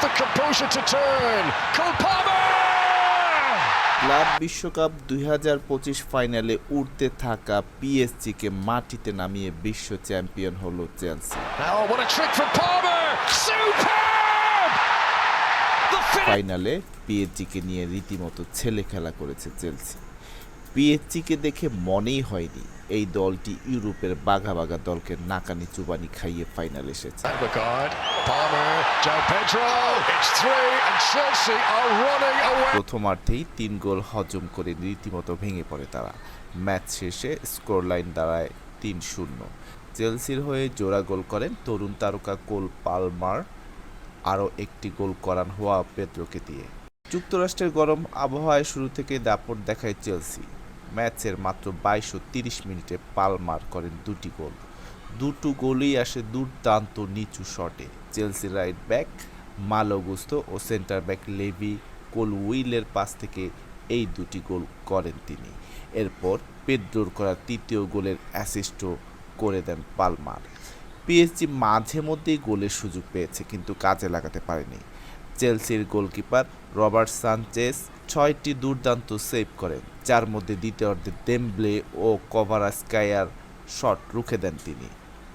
the composure to turn. Cole Palmer! Club বিশ্বকাপ দুই ফাইনালে উঠতে থাকা পিএসজিকে মাটিতে নামিয়ে বিশ্ব চ্যাম্পিয়ন হলো Chelsea Now, what a trick from Palmer! Superb! The finish! ফাইনালে পিএসজিকে নিয়ে রীতিমতো ছেলে খেলা করেছে চেলসি পিএসজিকে দেখে মনেই হয়নি এই দলটি ইউরোপের বাঘা বাঘা দলকে নাকানি চুবানি খাইয়ে ফাইনাল এসেছে প্রথমার্ধেই তিন গোল হজম করে রীতিমতো ভেঙে পড়ে তারা। ম্যাচ শেষে স্কোর লাইন দাঁড়ায় তিন শূন্য। চেলসির হয়ে জোড়া গোল করেন তরুণ তারকা কোল পালমার। আরও একটি গোল করান হওয়া পেদ্রোকে দিয়ে। যুক্তরাষ্ট্রের গরম আবহাওয়ায় শুরু থেকে দাপট দেখায় চেলসি। ম্যাচের মাত্র বাইশ ও তিরিশ মিনিটে পালমার করেন দুটি গোল। দুটো গোলই আসে দুর্দান্ত নিচু শটে। Chelsea right back Malo Gusto ও সেন্টার ব্যাক লেভি কোল উইলের পাস থেকে এই দুটি গোল করেন তিনি। এরপর পেদ্রোর করা তৃতীয় গোলের অ্যাসিস্টও করে দেন পালমার। পিএসজি মাঝে মধ্যেই গোলের সুযোগ পেয়েছে, কিন্তু কাজে লাগাতে পারেনি। চেলসির গোলকিপার রবার্ট সানচেস ছয়টি দুর্দান্ত সেভ করেন, যার মধ্যে দ্বিতীয় অর্ধে দেমব্লে ও কভারাস্কায়ার শট রুখে দেন তিনি।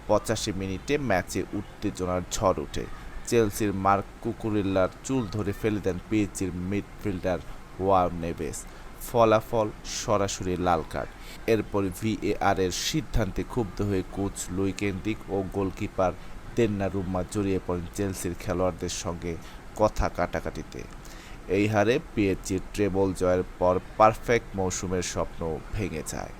পঁচাশি মিনিটে ম্যাচে উত্তেজনার ঝড় ওঠে। চেলসির মার্ক কুকুরিল্লার চুল ধরে ফেলে দেন পিএইচির মিডফিল্ডার ওয়ার নেভেস। ফলাফল সরাসরি লাল কার্ড। এরপর ভিএআর এর সিদ্ধান্তে ক্ষুব্ধ হয়ে কোচ লুই কেন্দ্রিক ও গোলকিপার দেন্নারুম্মা জড়িয়ে পড়েন চেলসির খেলোয়াড়দের সঙ্গে কথা কাটাকাটিতে। এই হারে পিএইচজির ট্রেবল জয়ের পর পারফেক্ট মৌসুমের স্বপ্ন ভেঙে যায়।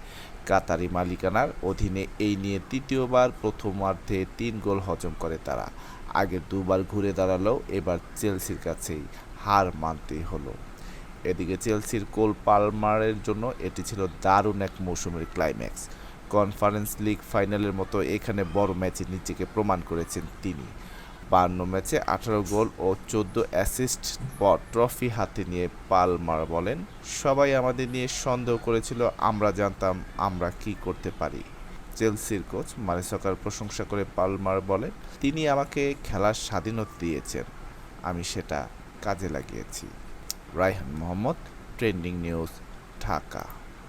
কাতারি মালিকানার অধীনে এই নিয়ে তৃতীয়বার প্রথমার্ধে তিন গোল হজম করে তারা। আগে দুবার ঘুরে দাঁড়ালেও এবার চেলসির কাছেই হার মানতেই হলো। এদিকে চেলসির কোল পালমারের জন্য এটি ছিল দারুণ এক মৌসুমের ক্লাইম্যাক্স কনফারেন্স লিগ ফাইনালের মতো এখানে বড় ম্যাচে নিজেকে প্রমাণ করেছেন তিনি। বান্ন ম্যাচে আঠারো গোল ও চোদ্দ অ্যাসিস্ট পর ট্রফি হাতে নিয়ে পালমার বলেন, সবাই আমাদের নিয়ে সন্দেহ করেছিল, আমরা জানতাম আমরা কি করতে পারি। চেলসির কোচ মারিসকার প্রশংসা করে পালমার বলেন, তিনি আমাকে খেলার স্বাধীনতা দিয়েছেন, আমি সেটা কাজে লাগিয়েছি। Raihan Mohammad, trending news, Dhaka.